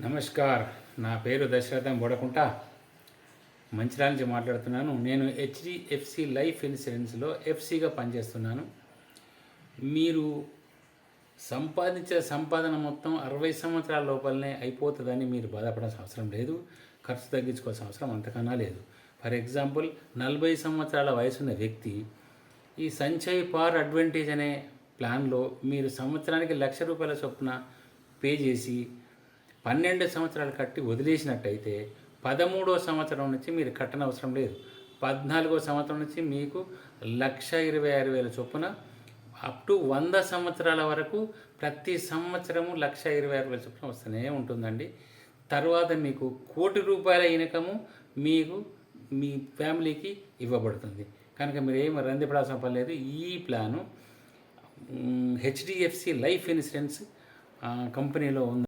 నమస్కార్. నా పేరు దశరథం బొడకుంట. మంచిర్యాల నుంచి మాట్లాడుతున్నాను. నేను హెచ్డిఎఫ్సి లైఫ్ ఇన్సూరెన్స్లో ఎఫ్సిగా పనిచేస్తున్నాను. మీరు సంపాదించే సంపాదన మొత్తం అరవై సంవత్సరాల లోపలనే అయిపోతుందని మీరు బాధపడాల్సిన అవసరం లేదు. ఖర్చు తగ్గించుకోవాల్సిన అవసరం అంతకన్నా లేదు. ఫర్ ఎగ్జాంపుల్ నలభై సంవత్సరాల వయసున్న వ్యక్తి ఈ సంచయ్ పార్ అడ్వాంటేజ్ అనే ప్లాన్లో మీరు సంవత్సరానికి లక్ష రూపాయల చొప్పున పే చేసి పన్నెండు సంవత్సరాలు కట్టి వదిలేసినట్టయితే పదమూడో సంవత్సరం నుంచి మీరు కట్టనవసరం లేదు. పద్నాలుగో సంవత్సరం నుంచి మీకు లక్ష ఇరవై ఆరు వేల చొప్పున అప్ టు వంద సంవత్సరాల వరకు ప్రతి సంవత్సరము లక్ష ఇరవై ఆరు వేల చొప్పున వస్తూనే ఉంటుందండి. తర్వాత మీకు కోటి రూపాయల ఇనకము మీకు మీ ఫ్యామిలీకి ఇవ్వబడుతుంది. కనుక మీరు ఏమి రందిపడాల్సిన పని లేదు. ఈ ప్లాను హెచ్డిఎఫ్సి లైఫ్ ఇన్సూరెన్స్ కంపెనీలో ఉంది.